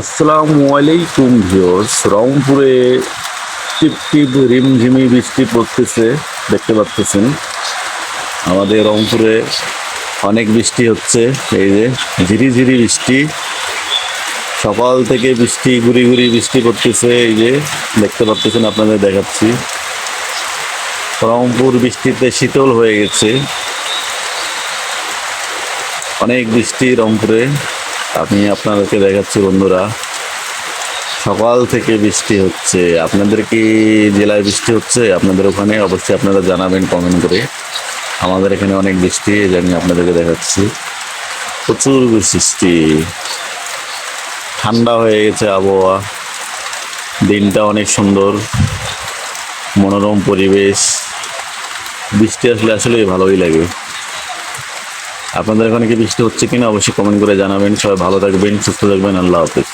আসসালামু আলাইকুম ভিউয়ার্স। রংপুরে টিপ টিপ রিমঝিমি বৃষ্টি পড়তেছে, দেখতে পাচ্ছেন আমাদের রংপুরে অনেক বৃষ্টি হচ্ছে, এই যে ঝিরি ঝিরি বৃষ্টি। সকাল থেকে বৃষ্টি, গুড়ি গুড়ি বৃষ্টি পড়তেছে, এই যে দেখতে পাচ্ছেন আপনাদের দেখাচ্ছি। রংপুর বৃষ্টিতে শীতল হয়ে গেছে। অনেক বৃষ্টি রংপুরে। আমি আপনাদেরকে দেখাচ্ছি বন্ধুরা। সকাল থেকে বৃষ্টি হচ্ছে। আপনাদের কি জেলায় বৃষ্টি হচ্ছে? আপনাদের ওখানে অবশ্যই আপনারা জানাবেন কমেন্ট করে। আমাদের এখানে অনেক বৃষ্টি, এই আমি আপনাদেরকে দেখাচ্ছি। প্রচুর বৃষ্টি। ঠান্ডা হয়ে গেছে আবহাওয়া। দিনটা অনেক সুন্দর। মনোরম পরিবেশ। বৃষ্টি আসলে আসলে ভালোই লাগে। আপনাদের এখানে কি বৃষ্টি হচ্ছে কিনা অবশ্যই কমেন্ট করে জানাবেন। সবাই ভালো থাকবেন, সুস্থ থাকবেন, আল্লাহ হাফিজ।